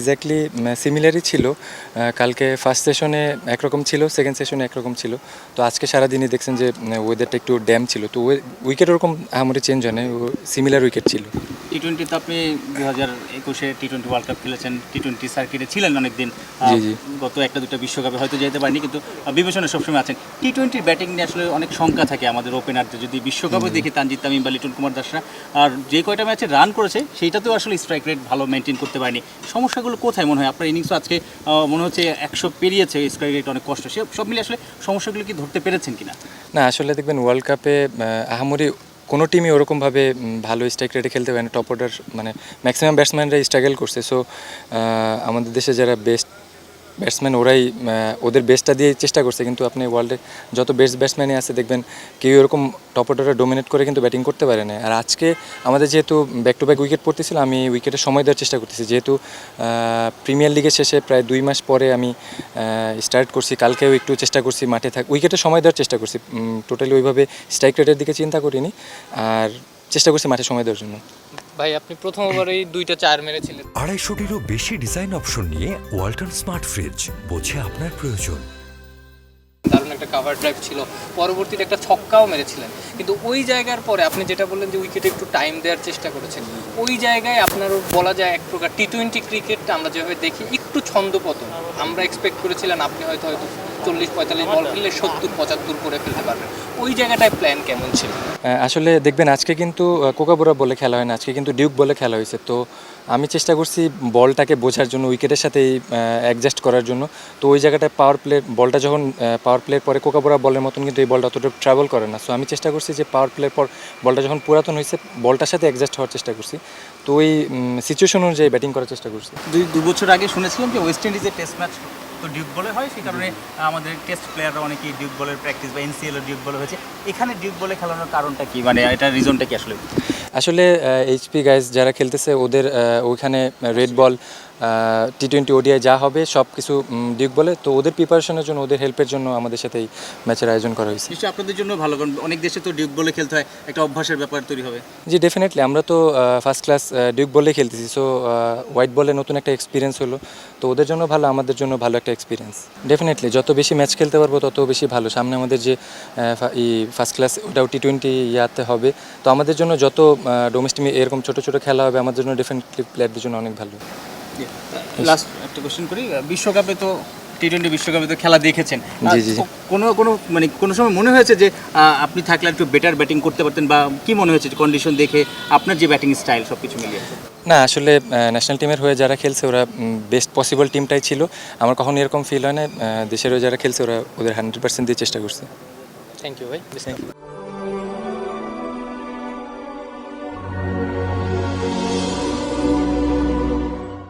Exactly সিমিলারই ছিল। কালকে first সেশনে একরকম ছিল সেকেন্ড সেশনে একরকম ছিল। তো আজকে সারাদিনই দেখছেন যে ওয়েদারটা একটু ড্যাম ছিল। তো উইকেট ওরকম আমাদের চেঞ্জ হয় সিমিলার উইকেট ছিল। টি টোয়েন্টি তো আপনি দু হাজার একুশে টি টোয়েন্টি ওয়ার্ল্ড কাপ খেলেছেন। টি টোয়েন্টি সার্কিটে ছিলেন অনেকদিন। আহ, জি, জি। গত একটা দুটো বিশ্বকাপে হয়তো যেতে পারেনি কিন্তু বিবেচনা সবসময় আছেন। টি টোয়েন্টির ব্যাটিং নিয়ে আসলে অনেক শঙ্কা থাকে আমাদের ওপেনারদের যদি বিশ্বকাপে দেখি তানজিদ তামিম বা লিটন কুমার দাসরা আর যে কয়টা ম্যাচে রান করেছে সেইটাতেও আসলে স্ট্রাইক রেট ভালো মেনটেন করতে পারেনি। সমস্যাগুলো কোথায় মনে হয়? আপনার ইনিংসও আজকে মনে হচ্ছে একশো পেরিয়েছে স্ট্রাইক রেট অনেক কষ্ট। সে সব মিলে আসলে সমস্যাগুলো কি ধরতে পেরেছেন কিনা? না আসলে দেখবেন ওয়ার্ল্ড কাপে আহামরি কোনো টিমই ওরকমভাবে ভালো স্ট্রাইক রেটে খেলতে পারে না। টপ অর্ডার মানে ম্যাক্সিমাম ব্যাটসম্যানরা স্ট্রাগল করছে। সো আমাদের দেশে যারা বেস্ট ব্যাটসম্যান ওরাই ওদের বেস্টটা দিয়ে চেষ্টা করছে, কিন্তু আপনি ওয়ার্ল্ডে যত বেস্ট ব্যাটসম্যানই আছে, দেখবেন কেউ এরকম টপ অর্ডারে ডোমিনেট করে কিন্তু ব্যাটিং করতে পারে না। আর আজকে আমাদের যেহেতু ব্যাক টু ব্যাক উইকেট পড়তেছিল, আমি উইকেটে সময় দেওয়ার চেষ্টা করতেছি। যেহেতু প্রিমিয়ার লিগের শেষে প্রায় দুই মাস পরে আমি স্টার্ট করছি, কালকেও একটু চেষ্টা করছি মাঠে থাক উইকেটে সময় দেওয়ার চেষ্টা করছি। টোটালি ওইভাবে স্ট্রাইক রেটের দিকে চিন্তা করিনি, আর চেষ্টা করছি মাঠে সময় দেওয়ার জন্য। ভাই, আপনি প্রথম ওভারেই দুইটা চার মেরেছিলেন। আড়াইশোটিরও বেশি ডিজাইন অপশন নিয়ে ওয়ালটন স্মার্ট ফ্রিজ বোঝে আপনার প্রয়োজন। কাভার ড্রাইভ ছিল, পরবর্তীতে একটা ছক্কাও মেরেছিলেন। কিন্তু ওই জায়গার পরে আপনি যেটা বললেন যে উইকেটে একটু টাইম দেওয়ার চেষ্টা করেছেন, ওই জায়গায় আপনারও বলা যায় এক প্রকার টি টোয়েন্টি ক্রিকেটটা আমরা যেভাবে দেখি, একটু ছন্দপতন। আমরা এক্সপেক্ট করেছিলাম আপনি হয়তো হয়তো চল্লিশ পঁয়তাল্লিশ বল খেললে সত্তর, পঁচাত্তর করে ফেলতে পারবেন। ওই জায়গাটায় প্ল্যান কেমন ছিল? আসলে দেখবেন, আজকে কিন্তু কোকাবোরা বলে খেলা হয় না, আজকে কিন্তু ডিউক বলে খেলা হয়েছে। তো আমি চেষ্টা করছি বলটাকে বোঝার জন্য উইকেটের সাথেই অ্যাডজাস্ট করার জন্য। তো ওই জায়গাটায় পাওয়ার প্লে বলটা যখন পাওয়ার প্লের পরে কোকাবোরা বলের মতন কিন্তু এই বলটা অতটা ট্রাভেল করে না। সো আমি চেষ্টা করছি যে পাওয়ার প্লের পর বলটা যখন পুরাতন হয়েছে, বলটার সাথে অ্যাডজাস্ট হওয়ার চেষ্টা করছি। তো ওই সিচুয়েশন অনুযায়ী ব্যাটিং করার চেষ্টা করছি। দুই দু বছর আগে শুনেছিলাম যে ওয়েস্ট ইন্ডিজের টেস্ট ম্যাচ তো ডিউক বলে হয় সেই কারণে আমাদের টেস্ট প্লেয়াররা অনেকেই ডিউক বলের প্র্যাকটিস বা এনসিএল ডিউক বলে হয়েছে। এখানে ডিউক বলে খেলানোর কারণটা কি? মানে এটার রিজনটা কি আসলে? আসলে এইচপি গাইজ যারা খেলতেছে ওদের ওইখানে red ball T twenty ODI যা হবে সব কিছু ডিউক বলে তো ওদের প্রিপারেশনের জন্য ওদের হেল্পের জন্য আমাদের সাথে এই ম্যাচের আয়োজন করা হয়েছে। নিশ্চয়ই আপনাদের জন্য ভালো কারণ অনেক দেশে তো ডিউক বলে খেলতে হয় একটা অভ্যাসের ব্যাপার তৈরি হবে। জি ডেফিনেটলি আমরা তো ফার্স্ট ক্লাস ডিউক বলেই খেলতেছি। সো হোয়াইট বলে নতুন একটা এক্সপিরিয়েন্স হলো। তো ওদের জন্য ভালো আমাদের জন্য ভালো একটা এক্সপিরিয়েন্স ডেফিনেটলি যত বেশি ম্যাচ খেলতে পারব, তত বেশি ভালো। সামনে আমাদের যে ফার্স্ট ক্লাস ওটাও টি টোয়েন্টি ইয়াতে হবে। তো আমাদের জন্য যত ডোমেস্টিক এরকম ছোট ছোট খেলা হবে, আমাদের জন্য ডেফিনেটলি প্লেয়ারদের জন্য অনেক ভালো। লাস্ট একটা কোশ্চেন করি। বিশ্বকাপে তো টি টোয়েন্টি বিশ্বকাপে তো খেলা দেখেছেন। জি, জি, জি। কোনো কোনো মানে কোনো সময় মনে হয়েছে যে আপনি থাকলে একটু বেটার ব্যাটিং করতে পারতেন বা কি মনে হয়েছে কন্ডিশন দেখে আপনার যে ব্যাটিং স্টাইল সব কিছু মিলিয়ে? না আসলে ন্যাশনাল টিমের হয়ে যারা খেলছে ওরা বেস্ট পসিবল টিমটাই ছিল। আমার কখনো এরকম ফিল হয় না দেশের হয়ে যারা খেলছে ওরা ওদের হান্ড্রেড পার্সেন্ট দিয়ে চেষ্টা করছে। থ্যাংক ইউ ভাই।